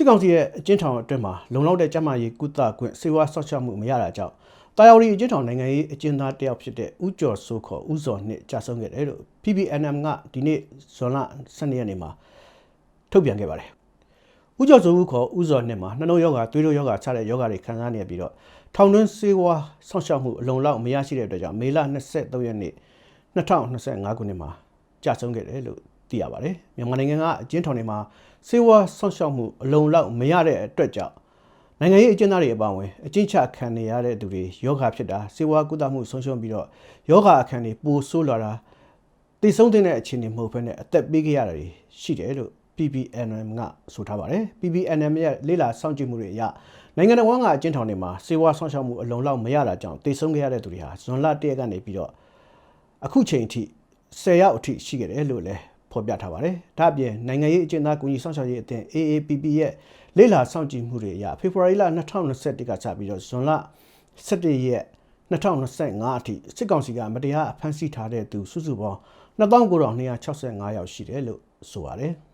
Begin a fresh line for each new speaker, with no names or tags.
စစ်ကောင်စီရဲ့အကျဉ်းထောင်အတွင်းမှာလုံလောက်တဲ့ကျန်းမာရေးကုသခွင့်စေဝါဆောက်ရှောက်မှုမရတာကြောင့်တာယာဝတီအကျဉ်းထောင်နိုင်ငံရေးအကျဉ်းသားတစ်ယောက်ဖြစ်တဲ့ဦးကျော်စိုးခေါ်ဦးစောနှစ်ကြာဆုံးခဲ့တယ်လို့ PPNM ကဒီနေ့ဇွန်လ12ရက်နေ့မှာထုတ်ပြန်ခဲ့ပါတယ်။ဦးကျော်စိုးဦးခေါ်ဦးစောနှစ်မှာနှလုံးရောဂါသွေးတိုးရောဂါစတဲ့ရောဂါတွေခံစားနေရပြီးတော့ထောင်တွင်းစေဝါဆောက်ရှောက်မှုအလုံလောက်မရရှိတဲ့အတွက်ကြောင့်မေလ23ရက်နေ့2025ခုနှစ်မှာကြာဆုံးခဲ့တယ်လို့ သိရပါတယ်။မြန်မာနိုင်ငံကအကျဉ်းထောင်တွေမှာစေဝါဆောက်ရှောက်မှုအလုံလောက်မရတဲ့အတွက်ကြောင့်နိုင်ငံရေးအကျဉ်းသားတွေအပါအဝင်အကျဉ်းချခံနေရတဲ့သူတွေယောဂဖြစ်တာစေဝါကုသမှုဆုံးရှုံးပြီးတော့ယောဂအခန်းတွေပိုဆိုးလာတာတည်ဆုံးတဲ့အခြေအနေမဟုတ်ဘဲနဲ့အသက်ပေးခဲ့ရတာတွေရှိတယ်လို့ PPNM ကဆိုထားပါတယ် PPNM ရဲ့လေလာစောင့်ကြည့်မှုတွေအရနိုင်ငံတော်ကအကျဉ်းထောင်တွေမှာစေဝါဆောင်ရှောက်မှုအလုံလောက်မရတာကြောင့်တည်ဆုံးခဲ့ရတဲ့သူတွေဟာဇွန်လ1ရက်ကနေပြီးတော့အခုချိန်အထိ10ရောက်အထိရှိခဲ့တယ်လို့လည်း ဖော်ပြထားပါတယ်။ဒါ့အပြင်နိုင်ငံရေးအကျဉ်းသားကူညီဆောင်ရှောက်ရေးအသင်း AAPP ရဲ့လေလာစောင့်ကြည့်မှုတွေအရဖေဖော်ဝါရီလ2021ကစပြီးတော့ဇွန်လ17ရက်2025အထိစစ်ကောင်စီကမတရားအဖမ်းဆီးထားတဲ့သူစုစုပေါင်း2965ယောက်ရှိတယ်လို့ဆိုပါတယ်။